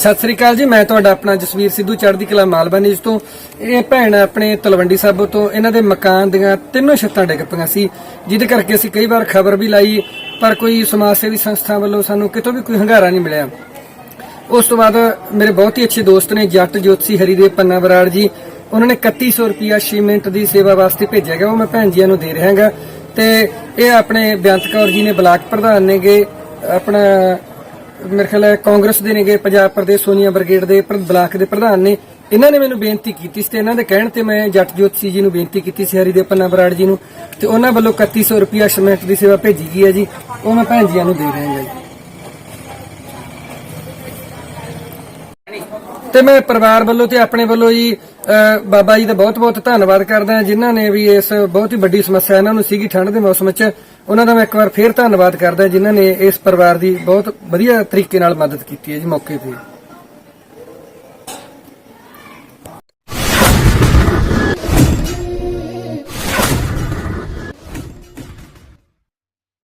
ਸਤਿ ਸ੍ਰੀ ਅਕਾਲ ਜੀ, ਮੈਂ ਤੁਹਾਡਾ ਆਪਣਾ ਜਸਵੀਰ ਸਿੱਧੂ ਚੜ੍ਹਦੀ ਕਲਾ ਮਾਲਵਾ ਨਿਊਜ਼ ਤੋਂ। ਇਹ ਭੈਣ ਆਪਣੇ ਤਲਵੰਡੀ ਸਾਬੋ ਤੋਂ। ਇਹਨਾਂ ਦੇ ਮਕਾਨ ਦੀਆਂ ਤਿੰਨੋਂ ਛੱਤਾਂ ਡਿੱਗ ਪਈਆਂ ਸੀ, ਜਿਹਦੇ ਕਰਕੇ ਅਸੀਂ ਕਈ ਵਾਰ ਖਬਰ ਵੀ ਲਾਈ, ਪਰ ਕੋਈ ਸਮਾਜ ਸੇਵੀ ਸੰਸਥਾ ਵੱਲੋਂ ਸਾਨੂੰ ਕਿਤੋਂ ਵੀ ਕੋਈ ਹੰਗਾਰਾ ਨਹੀਂ ਮਿਲਿਆ। ਉਸ ਤੋਂ ਬਾਅਦ ਮੇਰੇ ਬਹੁਤ ਹੀ ਅੱਛੇ ਦੋਸਤ ਨੇ ਜੱਟ ਜੋਤਸੀ ਹਰੀਦੇਵ ਪੰਨਾ ਬਰਾੜ ਜੀ, ਉਹਨਾਂ ਨੇ 3100 ਰੁਪਿਆ 6 ਮਿੰਟ ਦੀ ਸੇਵਾ ਵਾਸਤੇ ਭੇਜਿਆ ਗਿਆ। ਉਹ ਮੈਂ ਭੈਣ ਜੀਆਂ ਨੂੰ ਦੇ ਰਿਹਾ ਰਿਹਾਗਾ ਤੇ ਇਹ ਆਪਣੇ ਬੇਅੰਤ ਕੌਰ ਜੀ ਨੇ ਬਲਾਕ ਪ੍ਰਧਾਨ ਨੇਗੇ, ਆਪਣਾ ਮੇਰੇ ਖਿਆਲ ਹੈ ਕਾਂਗਰਸ ਦੇ ਨੇਗੇ, ਪੰਜਾਬ ਪ੍ਰਦੇਸ਼ ਸੋਨੀਆ ਬ੍ਰਿਗੇਡ ਦੇ ਬਲਾਕ ਦੇ ਪ੍ਰਧਾਨ ਨੇ, ਇਹਨਾਂ ਨੇ ਮੈਨੂੰ ਬੇਨਤੀ ਕੀਤੀ ਸੀ ਤੇ ਇਹਨਾਂ ਦੇ ਕਹਿਣ ਤੇ ਮੈਂ ਜੱਟ ਜੋਤਸੀ ਜੀ ਨੂੰ ਬੇਨਤੀ ਕੀਤੀ ਸੀ ਹਰੀਦੇਵ ਪੰਨਾ ਬਰਾੜ ਜੀ ਨੂੰ, ਤੇ ਉਹਨਾਂ ਵੱਲੋਂ 3100 ਰੁਪਿਆ ਸਿਮੈਂਟ ਦੀ ਸੇਵਾ ਭੇਜੀ ਗਈ ਹੈ ਜੀ, ਉਹ ਮੈਂ ਭੈਣ ਜੀਆਂ ਨੂੰ ਦੇ ਰਿਹਾਗਾ ਜੀ। ਤੇ ਮੈਂ ਪਰਿਵਾਰ ਵੱਲੋਂ ਤੇ ਆਪਣੇ ਵੱਲੋਂ ਜੀ ਬਾਬਾ ਜੀ ਦਾ ਬਹੁਤ-ਬਹੁਤ ਧੰਨਵਾਦ ਕਰਦਾ, ਜਿਨ੍ਹਾਂ ਨੇ ਵੀ ਇਸ ਬਹੁਤ ਹੀ ਵੱਡੀ ਸਮੱਸਿਆ ਇਹਨਾਂ ਨੂੰ ਸੀਗੀ ਠੰਡ ਦੇ ਮੌਸਮ 'ਚ ਉਹਨਾਂ ਦਾ ਮੈਂ ਇੱਕ ਵਾਰ ਫੇਰ ਧੰਨਵਾਦ ਕਰਦਾ ਜਿਨ੍ਹਾਂ ਨੇ ਇਸ ਪਰਿਵਾਰ ਦੀ ਬਹੁਤ ਵਧੀਆ ਤਰੀਕੇ ਨਾਲ ਮਦਦ ਕੀਤੀ ਹੈ ਜੀ ਮੌਕੇ ਤੇ।